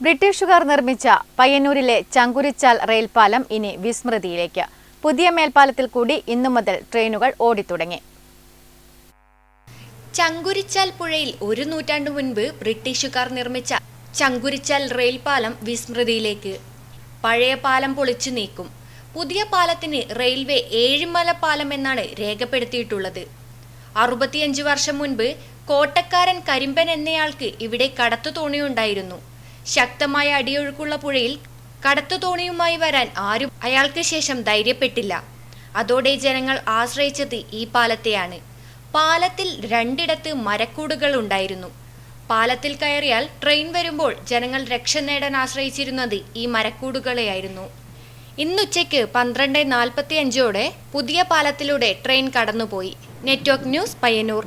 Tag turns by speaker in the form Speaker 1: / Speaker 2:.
Speaker 1: ബ്രിട്ടീഷുകാർ നിർമ്മിച്ച പയ്യന്നൂരിലെ ചങ്കുരിച്ചാൽ റെയിൽപാലം ഇനി വിസ്മൃതിയിലേക്ക്. പുതിയ മേൽപ്പാലത്തിൽ കൂടി ഇന്നു മുതൽ ട്രെയിനുകൾ ഓടിത്തുടങ്ങി.
Speaker 2: ചങ്കുരിച്ചാൽ പുഴയിൽ ഒരു നൂറ്റാണ്ടു മുൻപ് ബ്രിട്ടീഷുകാർ നിർമ്മിച്ച ചങ്കുരിച്ചാൽ റെയിൽപാലം വിസ്മൃതിയിലേക്ക്. പഴയ പാലം പൊളിച്ചു നീക്കും. പുതിയ പാലത്തിന് റെയിൽവേ ഏഴിമല പാലം എന്നാണ് രേഖപ്പെടുത്തിയിട്ടുള്ളത്. അറുപത്തിയഞ്ച് വർഷം മുൻപ് കോട്ടക്കാരൻ കരിമ്പൻ എന്നയാൾക്ക് ഇവിടെ കടത്തു തോണിയുണ്ടായിരുന്നു ശക്തമായ അടിയൊഴുക്കുള്ള പുഴയിൽ കടത്തു തോണിയുമായി വരാൻ ആരും അയാൾക്ക് ശേഷം ധൈര്യപ്പെട്ടില്ല. അതോടെ ജനങ്ങൾ ആശ്രയിച്ചത് ഈ പാലത്തെയാണ്. പാലത്തിൽ രണ്ടിടത്ത് മരക്കൂടുകൾ ഉണ്ടായിരുന്നു. പാലത്തിൽ കയറിയാൽ ട്രെയിൻ വരുമ്പോൾ ജനങ്ങൾ രക്ഷ നേടാൻ ആശ്രയിച്ചിരുന്നത് ഈ മരക്കൂടുകളെയായിരുന്നു. ഇന്നുച്ചയ്ക്ക് പന്ത്രണ്ട് നാൽപ്പത്തി അഞ്ചോടെ പുതിയ പാലത്തിലൂടെ ട്രെയിൻ കടന്നുപോയി. Network news Payyanur.